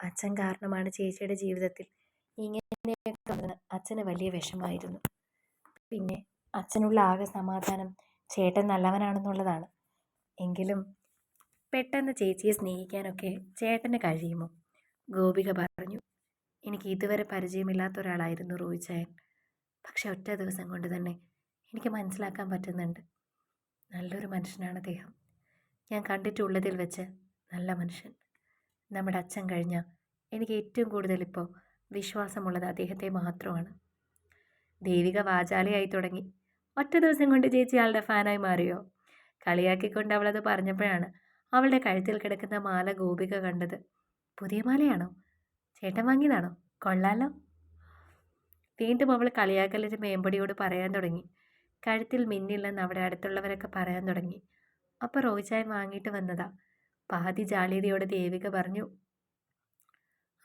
അച്ഛൻ കാരണമാണ് ചേച്ചിയുടെ ജീവിതത്തിൽ ഇങ്ങനെ അച്ഛന് വലിയ വിഷമമായിരുന്നു. പിന്നെ അച്ഛനുള്ള ആകെ സമാധാനം ചേട്ടൻ നല്ലവനാണെന്നുള്ളതാണ്. എങ്കിലും പെട്ടെന്ന് ചേച്ചിയെ സ്നേഹിക്കാനൊക്കെ ചേട്ടന് കഴിയുമോ? ഗോപിക പറഞ്ഞു. എനിക്ക് ഇതുവരെ പരിചയമില്ലാത്ത ഒരാളായിരുന്നു റോയിച്ചായൻ പക്ഷെ ഒറ്റ ദിവസം കൊണ്ട് തന്നെ എനിക്ക് മനസ്സിലാക്കാൻ പറ്റുന്നുണ്ട്. നല്ലൊരു മനുഷ്യനാണ് അദ്ദേഹം. ഞാൻ കണ്ടിട്ടുള്ളതിൽ വെച്ച് നല്ല മനുഷ്യൻ. നമ്മുടെ അച്ഛൻ കഴിഞ്ഞ എനിക്ക് ഏറ്റവും കൂടുതൽ ഇപ്പോൾ വിശ്വാസമുള്ളത് അദ്ദേഹത്തെ മാത്രമാണ്. ദേവിക വാചാലയായി തുടങ്ങി. ഒറ്റ ദിവസം കൊണ്ട് ചേച്ചി ആളുടെ ഫാനായി മാറിയോ? കളിയാക്കിക്കൊണ്ട് അവളത് പറഞ്ഞപ്പോഴാണ് അവളുടെ കഴുത്തിൽ കിടക്കുന്ന മാല ഗോപിക കണ്ടത്. പുതിയ മാലയാണോ? ചേട്ടൻ വാങ്ങിയതാണോ? കൊള്ളാലോ? വീണ്ടും അവൾ കളിയാക്കലൊരു മേമ്പടിയോട് പറയാൻ തുടങ്ങി. കഴുത്തിൽ മിന്നില്ലെന്ന് അവിടെ അടുത്തുള്ളവരൊക്കെ പറയാൻ തുടങ്ങി. അപ്പോൾ റോയിച്ചായൻ വാങ്ങിയിട്ട് വന്നതാ? പാതി ജാളിയതയോടെ ദേവിക പറഞ്ഞു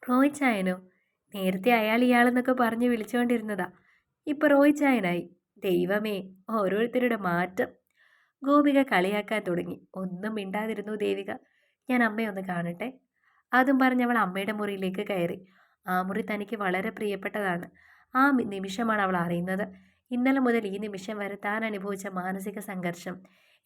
റോയിച്ചായനോ നേരത്തെ അയാൾ ഇയാളെന്നൊക്കെ പറഞ്ഞ് വിളിച്ചുകൊണ്ടിരുന്നതാ ഇപ്പൊ റോയിച്ചായനായി ദൈവമേ ഓരോരുത്തരുടെ മാറ്റം. ഗോപിക കളിയാക്കാൻ തുടങ്ങി. ഒന്നും മിണ്ടാതിരുന്നു ദേവിക. ഞാൻ അമ്മയൊന്ന് കാണട്ടെ. അതും പറഞ്ഞ് അവൾ അമ്മയുടെ മുറിയിലേക്ക് കയറി. ആ മുറി തനിക്ക് വളരെ പ്രിയപ്പെട്ടതാണ്. ആ നിമിഷമാണ് അവൾ അറിയുന്നത്. ഇന്നലെ മുതൽ ഈ നിമിഷം വരെ താൻ അനുഭവിച്ച മാനസിക സംഘർഷം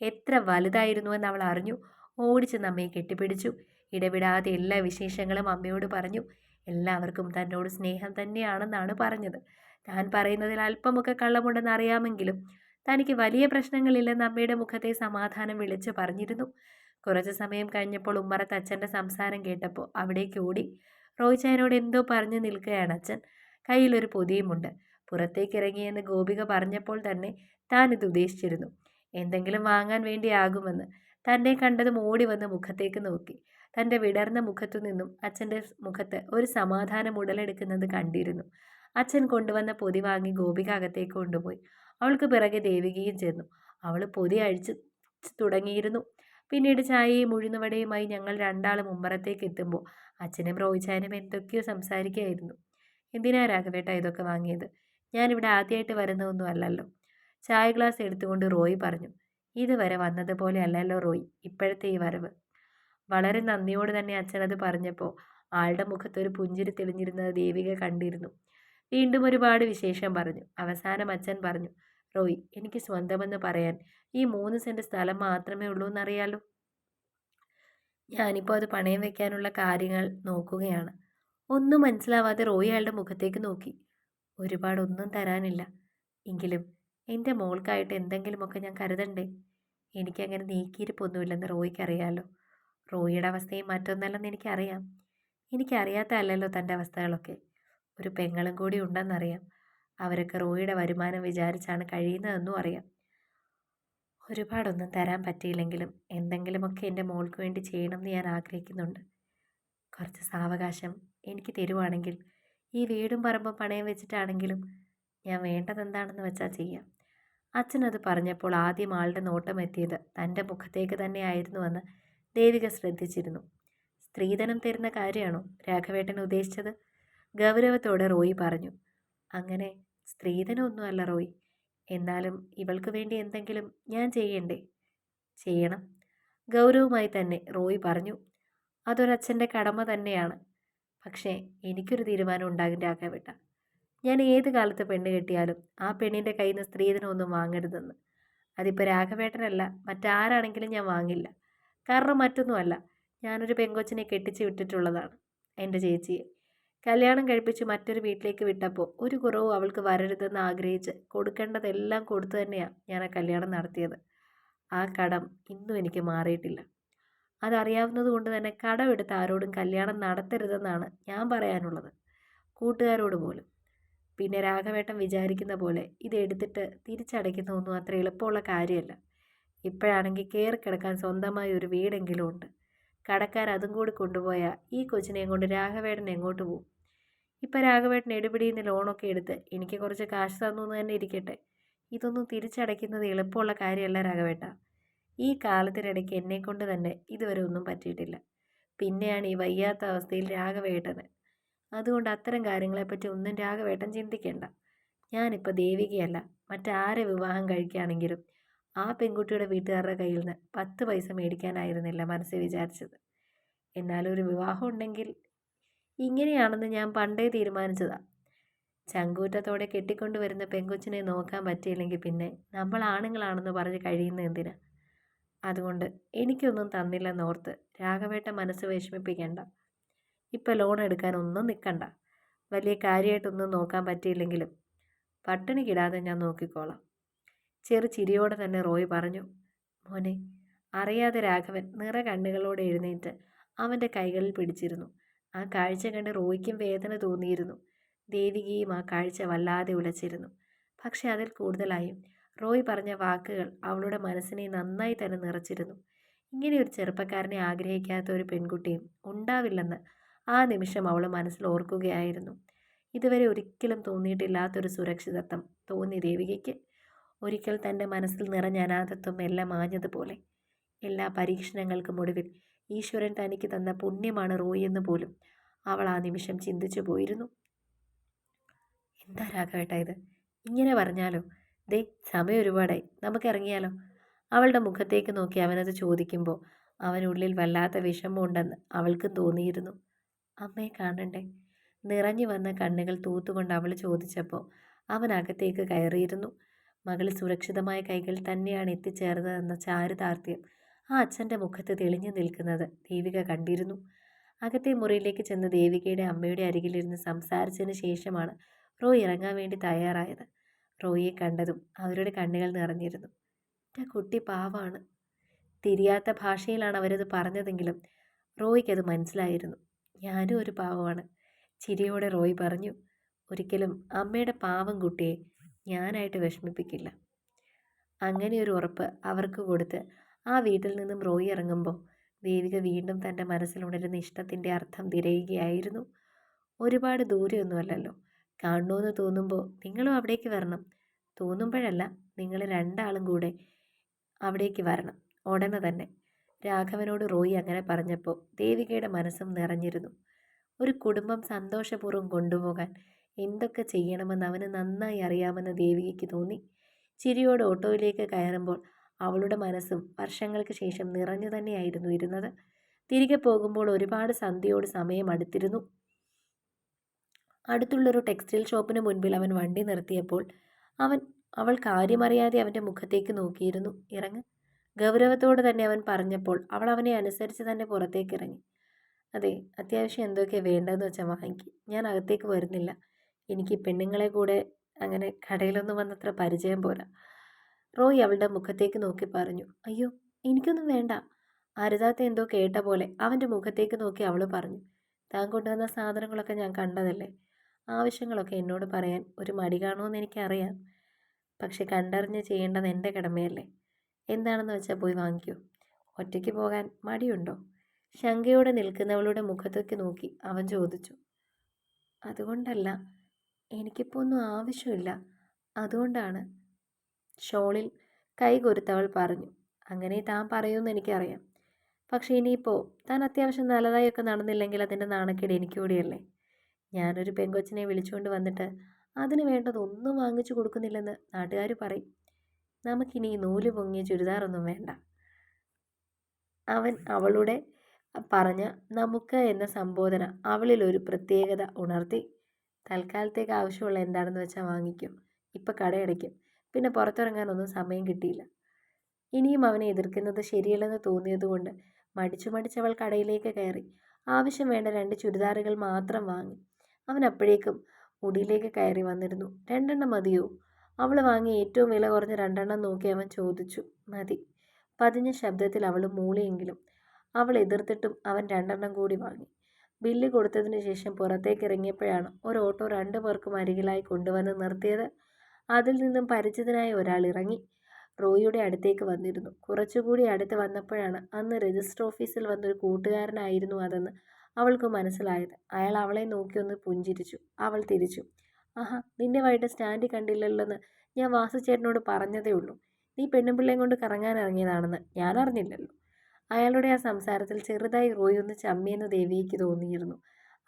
എത്ര വലുതായിരുന്നുവെന്ന് അവൾ അറിഞ്ഞു. ഓടിച്ചെന്ന് അമ്മയെ കെട്ടിപ്പിടിച്ചു. ഇടവിടാതെ എല്ലാ വിശേഷങ്ങളും അമ്മയോട് പറഞ്ഞു. എല്ലാവർക്കും തന്നോട് സ്നേഹം തന്നെയാണെന്നാണ് പറഞ്ഞത്. താൻ പറയുന്നതിൽ അല്പമൊക്കെ കള്ളമുണ്ടെന്ന് അറിയാമെങ്കിലും തനിക്ക് വലിയ പ്രശ്നങ്ങളില്ലെന്ന് അമ്മയുടെ മുഖത്തെ സമാധാനം വിളിച്ചു പറഞ്ഞിരുന്നു. കുറച്ച് സമയം കഴിഞ്ഞപ്പോൾ ഉമ്മറത്ത് അച്ഛന്റെ സംസാരം കേട്ടപ്പോൾ അവിടേക്ക് ഓടി. റോയ്ച്ചായനോട് എന്തോ പറഞ്ഞു നിൽക്കുകയാണ് അച്ഛൻ. കയ്യിലൊരു പൊതിയുമുണ്ട്. പുറത്തേക്ക് ഇറങ്ങിയെന്ന് ഗോപിക പറഞ്ഞപ്പോൾ തന്നെ താൻ ഇത് ഉദ്ദേശിച്ചിരുന്നു. എന്തെങ്കിലും വാങ്ങാൻ വേണ്ടിയാകുമെന്ന്. തന്നെ കണ്ടതും ഓടി വന്ന് മുഖത്തേക്ക് നോക്കി. തന്റെ വിടർന്ന മുഖത്തു നിന്നും അച്ഛന്റെ മുഖത്ത് ഒരു സമാധാനം ഉടലെടുക്കുന്നത് കണ്ടിരുന്നു. അച്ഛൻ കൊണ്ടുവന്ന പൊതി വാങ്ങി ഗോപിക അകത്തേക്ക് കൊണ്ടുപോയി. അവൾക്ക് പിറകെ ദേവികയും ചെന്നു. അവൾ പൊതി അഴിച്ചു തുടങ്ങിയിരുന്നു. പിന്നീട് ചായയും ഉഴുന്നുവടയുമായി ഞങ്ങൾ രണ്ടാളും ഉമ്മറത്തേക്ക് എത്തുമ്പോൾ അച്ഛനും റോയിച്ചാനും എന്തൊക്കെയോ സംസാരിക്കുകയായിരുന്നു. എന്തിനാ രാഘവേട്ട ഇതൊക്കെ വാങ്ങിയത്? ഞാനിവിടെ ആദ്യമായിട്ട് വരുന്നതൊന്നും അല്ലല്ലോ. ചായ ഗ്ലാസ് എടുത്തുകൊണ്ട് റോയി പറഞ്ഞു. ഇതുവരെ വന്നതുപോലെ അല്ലല്ലോ റോയ് ഇപ്പോഴത്തെ ഈ വരവ്. വളരെ നന്ദിയോട് തന്നെ അച്ഛനത് പറഞ്ഞപ്പോൾ ആളുടെ മുഖത്തൊരു പുഞ്ചിരി തെളിഞ്ഞിരുന്നത് ദേവിക കണ്ടിരുന്നു. വീണ്ടും ഒരുപാട് വിശേഷം പറഞ്ഞു. അവസാനം അച്ഛൻ പറഞ്ഞു റോയ് എനിക്ക് സ്വന്തമെന്ന് പറയാൻ ഈ മൂന്ന് സെന്റ് സ്ഥലം മാത്രമേ ഉള്ളൂ എന്നറിയാലോ? ഞാനിപ്പോൾ അത് പണയം വെക്കാനുള്ള കാര്യങ്ങൾ നോക്കുകയാണ്. ഒന്നും മനസ്സിലാവാതെ റോയ് അയാളുടെ മുഖത്തേക്ക് നോക്കി. ഒരുപാടൊന്നും തരാനില്ല. എങ്കിലും എന്റെ മോൾക്കായിട്ട് എന്തെങ്കിലുമൊക്കെ ഞാൻ കരുതണ്ടേ? എനിക്കങ്ങനെ നീക്കിയിരിപ്പൊന്നുമില്ലെന്ന് റോയ്ക്ക് അറിയാമല്ലോ റോയിയുടെ അവസ്ഥയും മറ്റൊന്നല്ലെന്ന് എനിക്കറിയാം. എനിക്കറിയാത്ത അല്ലല്ലോ തന്റെ അവസ്ഥകളൊക്കെ. ഒരു പെങ്ങളും കൂടി ഉണ്ടെന്നറിയാം. അവരൊക്കെ റോയിയുടെ വരുമാനം വിചാരിച്ചാണ് കഴിയുന്നതെന്നും അറിയാം. ഒരുപാടൊന്നും തരാൻ പറ്റിയില്ലെങ്കിലും എന്തെങ്കിലുമൊക്കെ എന്റെ മോൾക്ക് വേണ്ടി ചെയ്യണമെന്ന് ഞാൻ ആഗ്രഹിക്കുന്നുണ്ട്. കുറച്ച് സാവകാശം എനിക്ക് തരുവാണെങ്കിൽ ഈ വീടും പറമ്പും പണയം വെച്ചിട്ടാണെങ്കിലും ഞാൻ വേണ്ടതെന്താണെന്ന് വെച്ചാൽ ചെയ്യാം. അച്ഛനത് പറഞ്ഞപ്പോൾ ആദ്യം ആളുടെ നോട്ടം എത്തിയത് തന്റെ മുഖത്തേക്ക് തന്നെയായിരുന്നുവെന്ന് ദേവിക ശ്രദ്ധിച്ചിരുന്നു. സ്ത്രീധനം തരുന്ന കാര്യമാണോ? രാഘവേട്ടൻ ഉദ്ദേശിച്ചത്? ഗൗരവത്തോടെ റോയി പറഞ്ഞു. അങ്ങനെ സ്ത്രീധനമൊന്നുമല്ല റോയി. എന്നാലും ഇവൾക്ക് വേണ്ടി എന്തെങ്കിലും ഞാൻ ചെയ്യണ്ടേ? ചെയ്യണം. ഗൗരവമായി തന്നെ റോയി പറഞ്ഞു. അതൊരച്ഛന്റെ കടമ തന്നെയാണ്. പക്ഷേ എനിക്കൊരു തീരുമാനം ഉണ്ടാകും രാഘവേട്ട. ഞാൻ ഏത് കാലത്ത് പെണ്ണ് കെട്ടിയാലും ആ പെണ്ണിന്റെ കയ്യിൽ നിന്ന് സ്ത്രീധനമൊന്നും വാങ്ങരുതെന്ന്. അതിപ്പോൾ രാഘവേട്ടനല്ല മറ്റാരാണെങ്കിലും ഞാൻ വാങ്ങില്ല. കാരണം മറ്റൊന്നുമല്ല ഞാനൊരു പെങ്കൊച്ചിനെ കെട്ടിച്ച് വിട്ടിട്ടുള്ളതാണ് എന്റെ ചേച്ചിയെ. കല്യാണം കഴിപ്പിച്ച് മറ്റൊരു വീട്ടിലേക്ക് വിട്ടപ്പോൾ ഒരു കുറവും അവൾക്ക് വരരുതെന്ന് ആഗ്രഹിച്ച് കൊടുക്കേണ്ടതെല്ലാം കൊടുത്തു തന്നെയാണ് ഞാൻ ആ കല്യാണം നടത്തിയത്. ആ കടം ഇന്നും എനിക്ക് മാറിയിട്ടില്ല. അതറിയാവുന്നത് കൊണ്ട് തന്നെ കടമെടുത്ത് ആരോടും കല്യാണം നടത്തരുതെന്നാണ് ഞാൻ പറയാനുള്ളത്. കൂട്ടുകാരോട് പോലും. പിന്നെ രാഘവേട്ടൻ വിചാരിക്കുന്ന പോലെ ഇത് എടുത്തിട്ട് തിരിച്ചടയ്ക്കുന്ന ഒന്നും അത്ര എളുപ്പമുള്ള കാര്യമല്ല. ഇപ്പോഴാണെങ്കിൽ കയറി കിടക്കാൻ സ്വന്തമായി ഒരു വീടെങ്കിലും ഉണ്ട്. കടക്കാർ അതും കൂടി കൊണ്ടുപോയാൽ ഈ കൊച്ചിനെയും കൊണ്ട് രാഘവേട്ടൻ എങ്ങോട്ട് പോകും ഇപ്പം രാഘവേട്ടൻ എടുപിടിയിൽ നിന്ന് ലോണൊക്കെ എടുത്ത് എനിക്ക് കുറച്ച് കാശ് തന്നു എന്ന് തന്നെ ഇരിക്കട്ടെ. ഇതൊന്നും തിരിച്ചടയ്ക്കുന്നത് എളുപ്പമുള്ള കാര്യമല്ല രാഘവേട്ട. ഈ കാലത്തിനിടയ്ക്ക് എന്നെക്കൊണ്ട് തന്നെ ഇതുവരെ ഒന്നും പറ്റിയിട്ടില്ല. പിന്നെയാണ് ഈ വയ്യാത്ത അവസ്ഥയിൽ രാഘവേട്ടന് അതുകൊണ്ട് അത്തരം കാര്യങ്ങളെപ്പറ്റി ഒന്നും രാഘവേട്ടൻ ചിന്തിക്കേണ്ട. ഞാനിപ്പോൾ ദേവികയല്ല മറ്റാരെ വിവാഹം കഴിക്കുകയാണെങ്കിലും ആ പെൺകുട്ടിയുടെ വീട്ടുകാരുടെ കയ്യിൽ നിന്ന് പത്ത് പൈസ മേടിക്കാനായിരുന്നില്ല മനസ്സിൽ വിചാരിച്ചത്. എന്നാലും ഒരു വിവാഹം ഉണ്ടെങ്കിൽ ഇങ്ങനെയാണെന്ന് ഞാൻ പണ്ടേ തീരുമാനിച്ചതാ. ചങ്കൂറ്റത്തോടെ കെട്ടിക്കൊണ്ടുവരുന്ന പെങ്കൊച്ചിനെ നോക്കാൻ പറ്റിയില്ലെങ്കിൽ പിന്നെ നമ്മൾ ആണുങ്ങളാണെന്ന് പറഞ്ഞ് കഴിയുന്ന എന്തിനാ? അതുകൊണ്ട് എനിക്കൊന്നും തന്നില്ലെന്നോർത്ത് രാഘവേട്ട മനസ്സ് വിഷമിപ്പിക്കണ്ട. ഇപ്പം ലോൺ എടുക്കാനൊന്നും നിൽക്കണ്ട വലിയ കാര്യമായിട്ടൊന്നും നോക്കാൻ പറ്റിയില്ലെങ്കിലും പട്ടിണി കിടാതെ ഞാൻ നോക്കിക്കോളാം. ചെറു ചിരിയോടെ തന്നെ റോയ് പറഞ്ഞു മോനെ അറിയാതെ രാഘവൻ നിറ കണ്ണുകളോടെ എഴുന്നേറ്റ് അവന്റെ കൈകളിൽ പിടിച്ചിരുന്നു. ആ കാഴ്ച കണ്ട് റോയ്ക്കും വേദന തോന്നിയിരുന്നു. ദേവികയും ആ കാഴ്ച വല്ലാതെ ഉലച്ചിരുന്നു. പക്ഷെ അതിൽ കൂടുതലായും റോയ് പറഞ്ഞ വാക്കുകൾ അവളുടെ മനസ്സിനെ നന്നായി തന്നെ നിറച്ചിരുന്നു. ഇങ്ങനെ ഒരു ചെറുപ്പക്കാരനെ ആഗ്രഹിക്കാത്ത ഒരു പെൺകുട്ടിയും ഉണ്ടാവില്ലെന്ന് ആ നിമിഷം അവൾ മനസ്സിൽ ഓർക്കുകയായിരുന്നു. ഇതുവരെ ഒരിക്കലും തോന്നിയിട്ടില്ലാത്തൊരു സുരക്ഷിതത്വം തോന്നി ദേവികയ്ക്ക്. ഒരിക്കൽ തന്റെ മനസ്സിൽ നിറഞ്ഞ അനാഥത്വം എല്ലാം ആഞ്ഞതുപോലെ. എല്ലാ പരീക്ഷണങ്ങൾക്കും ഒടുവിൽ ഈശ്വരൻ തനിക്ക് തന്ന പുണ്യമാണ് റോയിയെന്ന് പോലും അവൾ ആ നിമിഷം ചിന്തിച്ചു പോയിരുന്നു. എന്താ രാഘവേട്ട ഇത്? ഇങ്ങനെ പറഞ്ഞാലോ? ദേ സമയം ഒരുപാടായി. നമുക്ക് ഇറങ്ങിയാലോ? അവളുടെ മുഖത്തേക്ക് നോക്കി അവനത് ചോദിക്കുമ്പോൾ അവനുള്ളിൽ വല്ലാത്ത വിഷമമുണ്ടെന്ന് അവൾക്കും തോന്നിയിരുന്നു. അമ്മയെ കാണണ്ടേ? നിറഞ്ഞു വന്ന കണ്ണുകൾ തൂത്തുകൊണ്ട് അവൾ ചോദിച്ചപ്പോൾ അവൻ അകത്തേക്ക് കയറിയിരുന്നു. മകൾ സുരക്ഷിതമായ കൈകൾ തന്നെയാണ് എത്തിച്ചേർന്നതെന്ന ചാരുതാർത്ഥ്യം ആ അച്ഛന്റെ മുഖത്ത് തെളിഞ്ഞു നിൽക്കുന്നത് ദേവിക കണ്ടിരുന്നു. അകത്തെ മുറിയിലേക്ക് ചെന്ന് ദേവികയുടെ അമ്മയുടെ അരികിലിരുന്ന് സംസാരിച്ചതിന് ശേഷമാണ് റോയ് ഇറങ്ങാൻ വേണ്ടി തയ്യാറായത്. റോയിയെ കണ്ടതും അവരുടെ കണ്ണുകൾ നിറഞ്ഞിരുന്നു. എന്റെ കുട്ടി പാവാണ്. തിരിയാത്ത ഭാഷയിലാണ് അവരത് പറഞ്ഞതെങ്കിലും റോയിക്കത് മനസ്സിലായിരുന്നു. ഞാനും ഒരു പാവമാണ്. ചിരിയോടെ റോയ് പറഞ്ഞു ഒരിക്കലും അമ്മയുടെ പാവം കുട്ടിയെ ഞാനായിട്ട് വിഷമിപ്പിക്കില്ല. അങ്ങനെ ഒരു ഉറപ്പ് അവർക്ക് കൊടുത്ത് ആ വീട്ടിൽ നിന്നും റോയ് ഇറങ്ങുമ്പോൾ ദേവിക വീണ്ടും തന്റെ മനസ്സിലുണരുന്ന ഇഷ്ടത്തിന്റെ അർത്ഥം തിരയുകയായിരുന്നു. ഒരുപാട് ദൂരെയൊന്നുമല്ലല്ലോ. കാണണമെന്ന് തോന്നുമ്പോൾ നിങ്ങളും അവിടേക്ക് വരണം. തോന്നുമ്പോഴല്ല നിങ്ങൾ രണ്ടാളും കൂടെ അവിടേക്ക് വരണം. ഉടനെ തന്നെ. രാഘവനോട് റോയി അങ്ങനെ പറഞ്ഞപ്പോൾ ദേവികയുടെ മനസ്സും നിറഞ്ഞിരുന്നു. ഒരു കുടുംബം സന്തോഷപൂർവം കൊണ്ടുപോകാൻ എന്തൊക്കെ ചെയ്യണമെന്ന് അവന് നന്നായി അറിയാമെന്ന് ദേവികയ്ക്ക് തോന്നി. ചിരിയോട് ഓട്ടോയിലേക്ക് കയറുമ്പോൾ അവളുടെ മനസ്സും വർഷങ്ങൾക്ക് ശേഷം നിറഞ്ഞു തന്നെയായിരുന്നു ഇരുന്നത്. തിരികെ പോകുമ്പോൾ ഒരുപാട് സന്ധ്യയോട് സമയം അടുത്തിരുന്നു. അടുത്തുള്ളൊരു ടെക്സ്റ്റൈൽ ഷോപ്പിന് മുൻപിൽ അവൻ വണ്ടി നിർത്തിയപ്പോൾ അവൻ അവൾ കാര്യമറിയാതെ അവന്റെ മുഖത്തേക്ക് നോക്കിയിരുന്നു. ഇറങ്ങ്. ഗൗരവത്തോടെ തന്നെ അവൻ പറഞ്ഞപ്പോൾ അവൾ അവനെ അനുസരിച്ച് തന്നെ പുറത്തേക്ക് ഇറങ്ങി അതെ അത്യാവശ്യം എന്തൊക്കെയാണ് വേണ്ടതെന്ന് വെച്ചാൽ വാങ്ങിക്കും. ഞാൻ അകത്തേക്ക് വരുന്നില്ല. എനിക്ക് പെണ്ണുങ്ങളെ കൂടെ അങ്ങനെ കടയിലൊന്നും വന്നത്ര പരിചയം പോരാ. റോയ് അവളുടെ മുഖത്തേക്ക് നോക്കി പറഞ്ഞു. അയ്യോ എനിക്കൊന്നും വേണ്ട. അരുതാത്ത എന്തോ കേട്ട പോലെ അവന്റെ മുഖത്തേക്ക് നോക്കി അവൾ പറഞ്ഞു. താൻ കൊണ്ടുവന്ന സാധനങ്ങളൊക്കെ ഞാൻ കണ്ടതല്ലേ? ആവശ്യങ്ങളൊക്കെ എന്നോട് പറയാൻ ഒരു മടി കാണുമെന്ന് എനിക്കറിയാം. പക്ഷെ കണ്ടറിഞ്ഞ് ചെയ്യേണ്ടത് എന്റെ കടമയല്ലേ? എന്താണെന്ന് വെച്ചാൽ പോയി വാങ്ങിക്കൂ. ഒറ്റയ്ക്ക് പോകാൻ മടിയുണ്ടോ? ശങ്കയോടെ നിൽക്കുന്നവളുടെ മുഖത്തേക്ക് നോക്കി അവൻ ചോദിച്ചു. അതുകൊണ്ടല്ല എനിക്കിപ്പോൾ ഒന്നും ആവശ്യമില്ല. അതുകൊണ്ടാണ്. ഷോളിൽ കൈ കൊരുത്തവൾ പറഞ്ഞു. അങ്ങനെ താൻ പറയുമെന്ന് എനിക്കറിയാം. പക്ഷേ ഇനിയിപ്പോൾ താൻ അത്യാവശ്യം നല്ലതായൊക്കെ നടന്നില്ലെങ്കിൽ അതിന്റെ നാണക്കേട് എനിക്ക് കൂടിയല്ലേ? ഞാനൊരു പെങ്കൊച്ചിനെ വിളിച്ചുകൊണ്ട് വന്നിട്ട് അതിന് വേണ്ടതൊന്നും വാങ്ങിച്ചു കൊടുക്കുന്നില്ലെന്ന് നാട്ടുകാർ പറയും. നമുക്കിനി നൂൽ പൊങ്ങിയ ചുരിദാറൊന്നും വേണ്ട. അവൻ അവളുടെ പറഞ്ഞ നമുക്ക് എന്ന സംബോധന അവളിൽ ഒരു പ്രത്യേകത ഉണർത്തി. തൽക്കാലത്തേക്ക് ആവശ്യമുള്ള എന്താണെന്ന് വെച്ചാൽ വാങ്ങിക്കും. ഇപ്പം കടയടയ്ക്കും. പിന്നെ പുറത്തിറങ്ങാനൊന്നും സമയം കിട്ടിയില്ല. ഇനിയും അവനെ എതിർക്കുന്നത് ശരിയല്ലെന്ന് തോന്നിയതുകൊണ്ട് മടിച്ചു മടിച്ചവൾ കടയിലേക്ക് കയറി. ആവശ്യം വേണ്ട രണ്ട് ചുരിദാറുകൾ മാത്രം വാങ്ങി. അവൻ അപ്പോഴേക്കും മുടിയിലേക്ക് കയറി വന്നിരുന്നു. രണ്ടെണ്ണം മതിയോ? അവൾ വാങ്ങി ഏറ്റവും വില കുറഞ്ഞ രണ്ടെണ്ണം നോക്കി അവൻ ചോദിച്ചു. മതി. പതിഞ്ഞ ശബ്ദത്തിൽ അവൾ മൂളിയെങ്കിലും അവൾ എതിർത്തിട്ടും അവൻ രണ്ടെണ്ണം കൂടി വാങ്ങി. ബില്ല് കൊടുത്തതിന് ശേഷം പുറത്തേക്ക് ഇറങ്ങിയപ്പോഴാണ് ഒരു ഓട്ടോ രണ്ടു പേർക്കും അരികിലായി കൊണ്ടുവന്ന് നിർത്തിയത്. അതിൽ നിന്നും പരിചിതനായ ഒരാൾ ഇറങ്ങി റോയിയുടെ അടുത്തേക്ക് വന്നിരുന്നു. കുറച്ചുകൂടി അടുത്ത് വന്നപ്പോഴാണ് അന്ന് രജിസ്റ്റർ ഓഫീസിൽ വന്നൊരു കൂട്ടുകാരനായിരുന്നു അതെന്ന് അവൾക്ക് മനസ്സിലായത്. അയാൾ അവളെ നോക്കിയൊന്ന് പുഞ്ചിരിച്ചു. അവൾ തിരിച്ചു. ആഹാ നിന്നെ വൈകിട്ട് സ്റ്റാൻഡിൽ കണ്ടില്ലല്ലോന്ന് ഞാൻ വാസുചേട്ടനോട് പറഞ്ഞതേ ഉള്ളൂ. നീ പെണ്ണുപിള്ളയും കൊണ്ട് കറങ്ങാൻ ഇറങ്ങിയതാണെന്ന് ഞാൻ അറിഞ്ഞില്ലല്ലോ. അയാളുടെ ആ സംസാരത്തിൽ ചെറുതായി റോയി ഒന്ന് ചമ്മിയെന്ന് ദേവിക്ക് തോന്നിയിരുന്നു.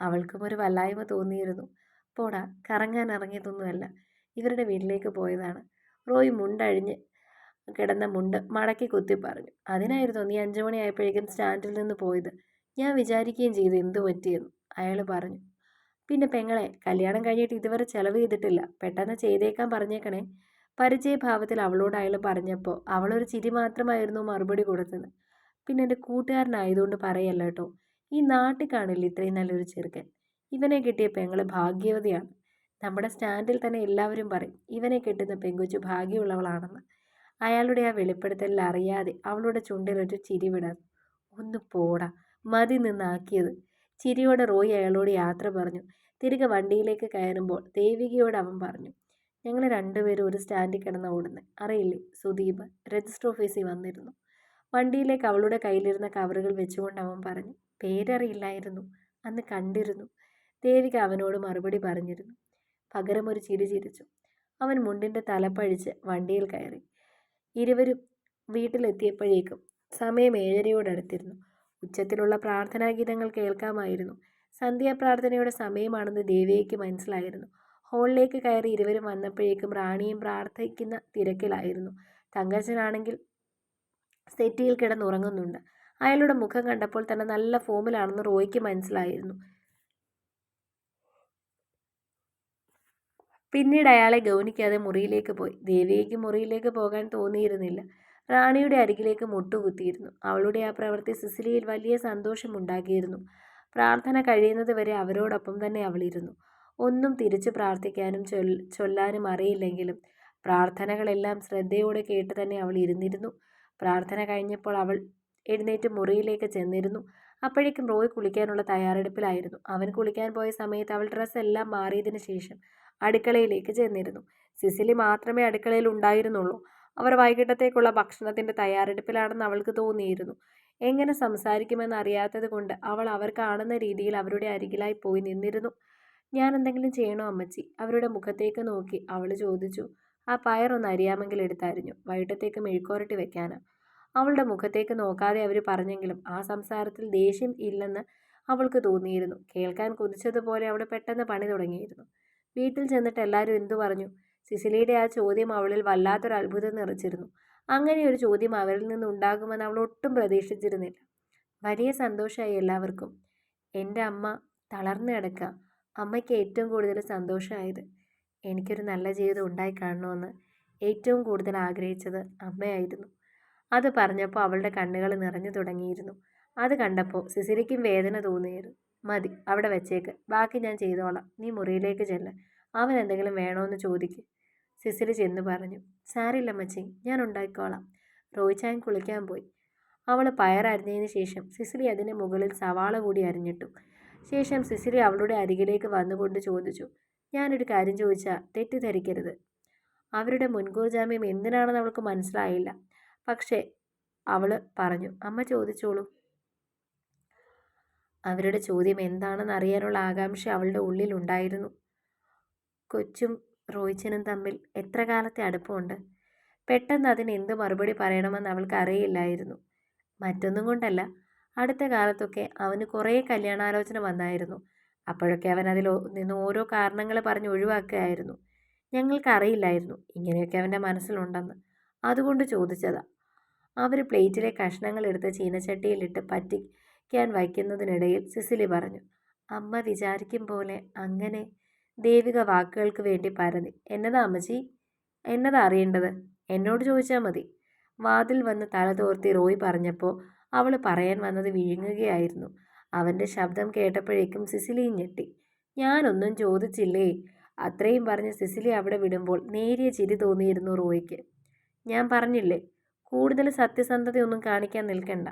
അവൾക്കും ഒരു വല്ലായ്മ തോന്നിയിരുന്നു. പോടാ കറങ്ങാൻ ഇറങ്ങിയതൊന്നുമല്ല. ഇവരുടെ വീട്ടിലേക്ക് പോയതാണ്. റോയ് മുണ്ടഴിഞ്ഞ് കിടന്ന മുണ്ട് മടക്കി കുത്തി പറഞ്ഞു. അതിനായിരുന്നു നീ അഞ്ചു മണിയായപ്പോഴേക്കും സ്റ്റാൻഡിൽ നിന്ന് പോയത്? ഞാൻ വിചാരിക്കുകയും ചെയ്തു എന്തു പറ്റിയെന്ന് അയാൾ പറഞ്ഞു. പിന്നെ പെങ്ങളെ കല്യാണം കഴിഞ്ഞിട്ട് ഇതുവരെ ചെലവ് ചെയ്തിട്ടില്ല. പെട്ടെന്ന് ചെയ്തേക്കാൻ പറഞ്ഞേക്കണേ. പരിചയഭാവത്തിൽ അവളോട് അയാൾ പറഞ്ഞപ്പോൾ അവളൊരു ചിരി മാത്രമായിരുന്നു മറുപടി കൊടുത്തത്. പിന്നെ എന്റെ കൂട്ടുകാരനായതുകൊണ്ട് പറയല്ല കേട്ടോ. ഈ നാട്ടിൽ കാണില്ല ഇത്രയും നല്ലൊരു ചെറുക്കൻ? ഇവനെ കിട്ടിയ പെങ്ങൾ ഭാഗ്യവതിയാണ്. നമ്മുടെ സ്റ്റാൻഡിൽ തന്നെ എല്ലാവരും പറയും ഇവനെ കിട്ടുന്ന പെങ്കുച്ചു ഭാഗ്യമുള്ളവളാണെന്ന്. അയാളുടെ ആ വെളിപ്പെടുത്തലിൽ അറിയാതെ അവളുടെ ചുണ്ടിലൊരു ചിരി വിടർന്നു. ഒന്ന് പോടാ മതി നിന്നാക്കിയത്. ചിരിയോടെ റോയി അയാളോട് യാത്ര പറഞ്ഞു. തിരികെ വണ്ടിയിലേക്ക് കയറുമ്പോൾ ദേവികയോട് അവൻ പറഞ്ഞു ഞങ്ങൾ രണ്ടുപേരും ഒരു സ്റ്റാൻഡിൽ കിടന്ന ഓടുന്നത് അറിയില്ലേ? സുദീപ് രജിസ്റ്റർ ഓഫീസിൽ വന്നിരുന്നു. വണ്ടിയിലേക്ക് അവളുടെ കയ്യിലിരുന്ന കവറുകൾ വെച്ചുകൊണ്ട് അവൻ പറഞ്ഞു പേരറിയില്ലായിരുന്നു. അന്ന് കണ്ടിരുന്നു ദേവിക അവനോട് മറുപടി പറഞ്ഞിരുന്നു. പകരം ഒരു ചിരി ചിരിച്ചു. അവൻ മുണ്ടിന്റെ തലപ്പഴിച്ച് വണ്ടിയിൽ കയറി. ഇരുവരും വീട്ടിലെത്തിയപ്പോഴേക്കും സമയം ഏഴരയോടടുത്തിരുന്നു. ഉച്ചത്തിലുള്ള പ്രാർത്ഥനാഗീതങ്ങൾ കേൾക്കാമായിരുന്നു. സന്ധ്യാപ്രാർത്ഥനയുടെ സമയമാണെന്ന് ദേവിയയ്ക്ക് മനസ്സിലായിരുന്നു. ഹോളിലേക്ക് കയറി ഇരുവരും വന്നപ്പോഴേക്കും റാണിയും പ്രാർത്ഥിക്കുന്ന തിരക്കിലായിരുന്നു. തങ്കച്ചനാണെങ്കിൽ സെറ്റിയിൽ കിടന്നുറങ്ങുന്നുണ്ട്. അയാളുടെ മുഖം കണ്ടപ്പോൾ തന്നെ നല്ല ഫോമിലാണെന്ന് റോയ്ക്ക് മനസ്സിലായിരുന്നു. പിന്നീട് അയാളെ ഗൗനിക്കാതെ മുറിയിലേക്ക് പോയി. ദേവിയയ്ക്ക് മുറിയിലേക്ക് പോകാൻ തോന്നിയിരുന്നില്ല. റാണിയുടെ അരികിലേക്ക് മുട്ടുകുത്തിയിരുന്നു. അവളുടെ ആ പ്രവൃത്തി സിസിലിയിൽ വലിയ സന്തോഷമുണ്ടാക്കിയിരുന്നു. പ്രാർത്ഥന കഴിയുന്നത് വരെ അവരോടൊപ്പം തന്നെ അവളിരുന്നു. ഒന്നും തിരിച്ചു പ്രാർത്ഥിക്കാനും ചൊല്ലാനും അറിയില്ലെങ്കിലും പ്രാർത്ഥനകളെല്ലാം ശ്രദ്ധയോടെ കേട്ട് തന്നെ അവൾ ഇരുന്നിരുന്നു. പ്രാർത്ഥന കഴിഞ്ഞപ്പോൾ അവൾ എഴുന്നേറ്റ് മുറിയിലേക്ക് ചെന്നിരുന്നു. അപ്പോഴേക്കും റോയ് കുളിക്കാനുള്ള തയ്യാറെടുപ്പിലായിരുന്നു. അവൻ കുളിക്കാൻ പോയ സമയത്ത് അവൾ ഡ്രസ്സ് എല്ലാം മാറിയതിന് ശേഷം അടുക്കളയിലേക്ക് ചെന്നിരുന്നു. സിസിലി മാത്രമേ അടുക്കളയിൽ ഉണ്ടായിരുന്നുള്ളൂ. അവർ വൈകിട്ടത്തേക്കുള്ള ഭക്ഷണത്തിന്റെ തയ്യാറെടുപ്പിലാണെന്ന് അവൾക്ക് തോന്നിയിരുന്നു. എങ്ങനെ സംസാരിക്കുമെന്ന് അറിയാത്തത് കൊണ്ട് അവൾ അവർ കാണുന്ന രീതിയിൽ അവരുടെ അരികിലായി പോയി നിന്നിരുന്നു. ഞാൻ എന്തെങ്കിലും ചെയ്യണോ അമ്മച്ചി? അവരുടെ മുഖത്തേക്ക് നോക്കി അവൾ ചോദിച്ചു. ആ പയറൊന്ന് അരിയാമെങ്കിൽ എടുത്തരിഞ്ഞു വൈകിട്ടത്തേക്ക് മെഴുക്കോരട്ടി വെക്കാനാണ് അവളുടെ മുഖത്തേക്ക് നോക്കാതെ അവർ പറഞ്ഞെങ്കിലും ആ സംസാരത്തിൽ ദേഷ്യം ഇല്ലെന്ന് അവൾക്ക് തോന്നിയിരുന്നു. കേൾക്കാൻ കൊതിച്ചതുപോലെ അവൾ പെട്ടെന്ന് പണി തുടങ്ങിയിരുന്നു. വീട്ടിൽ ചെന്നിട്ട് എല്ലാവരും എന്തു പറഞ്ഞു? സിസിലിയുടെ ആ ചോദ്യം അവളിൽ വല്ലാത്തൊരു അത്ഭുതം നിറച്ചിരുന്നു. അങ്ങനെ ഒരു ചോദ്യം അവരിൽ നിന്നുണ്ടാകുമെന്ന് അവൾ ഒട്ടും പ്രതീക്ഷിച്ചിരുന്നില്ല. വലിയ സന്തോഷമായി എല്ലാവർക്കും. എന്റെ അമ്മ തളർന്നു കിടക്കുക അമ്മയ്ക്ക് ഏറ്റവും കൂടുതൽ സന്തോഷമായത് എനിക്കൊരു നല്ല ജീവിതം ഉണ്ടായി കാണണമെന്ന് ഏറ്റവും കൂടുതൽ ആഗ്രഹിച്ചത് അമ്മയായിരുന്നു. അത് പറഞ്ഞപ്പോൾ അവളുടെ കണ്ണുകൾ നിറഞ്ഞു തുടങ്ങിയിരുന്നു. അത് കണ്ടപ്പോൾ സിസിലിക്കും വേദന തോന്നിയിരുന്നു. മതി അവിടെ വെച്ചേക്ക്. ബാക്കി ഞാൻ ചെയ്തോളാം. നീ മുറിയിലേക്ക് ചെല്ല. അവൻ എന്തെങ്കിലും വേണോന്ന് ചോദിക്കും. സിസിലി ചെന്ന് പറഞ്ഞു. സാരില്ല മച്ചി ഞാൻ ഉണ്ടാക്കിക്കോളാം. റോയിച്ചാൻ കുളിക്കാൻ പോയി. അവൾ പയറരിഞ്ഞതിന് ശേഷം സിസിലി അതിന്റെ മുകളിൽ സവാള കൂടി അരിഞ്ഞിട്ടു. ശേഷം സിസിലി അവളുടെ അരികിലേക്ക് വന്നുകൊണ്ട് ചോദിച്ചു. ഞാനൊരു കാര്യം ചോദിച്ചാൽ തെറ്റിദ്ധരിക്കരുത്. അവരുടെ മുൻകൂർ ജാമ്യം എന്തിനാണെന്ന് അവൾക്ക് മനസ്സിലായില്ല. പക്ഷേ അവൾ പറഞ്ഞു അമ്മ ചോദിച്ചോളൂ. അവരുടെ ചോദ്യം എന്താണെന്ന് അറിയാനുള്ള ആകാംക്ഷ അവളുടെ ഉള്ളിലുണ്ടായിരുന്നു. കൊച്ചും റോയിച്ചനും തമ്മിൽ എത്ര കാലത്തെ അടുപ്പമുണ്ട്? പെട്ടെന്ന് അതിന് എന്ത് മറുപടി പറയണമെന്ന് അവൾക്ക് അറിയില്ലായിരുന്നു. മറ്റൊന്നും കൊണ്ടല്ല. അടുത്ത കാലത്തൊക്കെ അവന് കുറേ കല്യാണാലോചന വന്നായിരുന്നു. അപ്പോഴൊക്കെ അവൻ അതിൽ നിന്ന് ഓരോ കാരണങ്ങൾ പറഞ്ഞ് ഒഴിവാക്കുകയായിരുന്നു. ഞങ്ങൾക്കറിയില്ലായിരുന്നു ഇങ്ങനെയൊക്കെ അവന്റെ മനസ്സിലുണ്ടെന്ന്. അതുകൊണ്ട് ചോദിച്ചതാ. അവർ പ്ലേറ്റിലെ കഷ്ണങ്ങൾ എടുത്ത് ചീനച്ചട്ടിയിലിട്ട് പറ്റിക്കാൻ വയ്ക്കുന്നതിനിടയിൽ സിസിലി പറഞ്ഞു. അമ്മ വിചാരിക്കും പോലെ അങ്ങനെ ദേവിക വാക്കുകൾക്ക് വേണ്ടി പരതി എന്നതാ അമ്മച്ചി? എന്നതാ അറിയേണ്ടത്? എന്നോട് ചോദിച്ചാൽ മതി. വാതിൽ വന്ന് തല തോർത്തി റോയ് പറഞ്ഞപ്പോൾ അവൾ പറയാൻ വന്നത് വിഴുങ്ങുകയായിരുന്നു. അവന്റെ ശബ്ദം കേട്ടപ്പോഴേക്കും സിസിലിയും ഞെട്ടി. ഞാനൊന്നും ചോദിച്ചില്ലേ? അത്രയും പറഞ്ഞ് സിസിലി അവിടെ വിടുമ്പോൾ നേരിയ ചിരി തോന്നിയിരുന്നു റോയ്ക്ക്. ഞാൻ പറഞ്ഞില്ലേ കൂടുതൽ സത്യസന്ധതയൊന്നും കാണിക്കാൻ നിൽക്കണ്ട.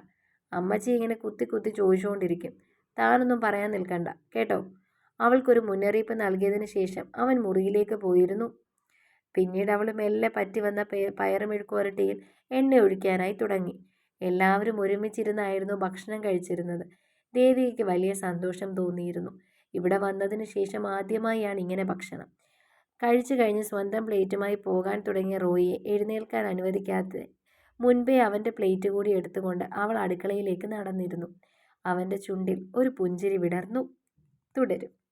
അമ്മച്ചി ഇങ്ങനെ കുത്തി കുത്തി ചോദിച്ചുകൊണ്ടിരിക്കും. താനൊന്നും പറയാൻ നിൽക്കണ്ട. കേട്ടോ? അവൾക്കൊരു മുന്നറിയിപ്പ് നൽകിയതിന് ശേഷം അവൻ മുറിയിലേക്ക് പോയിരുന്നു. പിന്നീട് അവൾ മെല്ലെ പറ്റി വന്ന പയറുമെഴുക്കുവരട്ടിയിൽ എണ്ണ ഒഴിക്കാനായി തുടങ്ങി. എല്ലാവരും ഒരുമിച്ചിരുന്നായിരുന്നു ഭക്ഷണം കഴിച്ചിരുന്നത്. ദേവിക്ക് വലിയ സന്തോഷം തോന്നിയിരുന്നു. ഇവിടെ വന്നതിന് ശേഷം ആദ്യമായാണ് ഇങ്ങനെ ഭക്ഷണം. കഴിച്ചു കഴിഞ്ഞ് സ്വന്തം പ്ലേറ്റുമായി പോകാൻ തുടങ്ങിയ റോയിയെ എഴുന്നേൽക്കാൻ അനുവദിക്കാത്ത മുൻപേ അവന്റെ പ്ലേറ്റ് കൂടി എടുത്തുകൊണ്ട് അവൾ അടുക്കളയിലേക്ക് നടന്നിരുന്നു. അവന്റെ ചുണ്ടിൽ ഒരു പുഞ്ചിരി വിടർന്നു. തുടരും.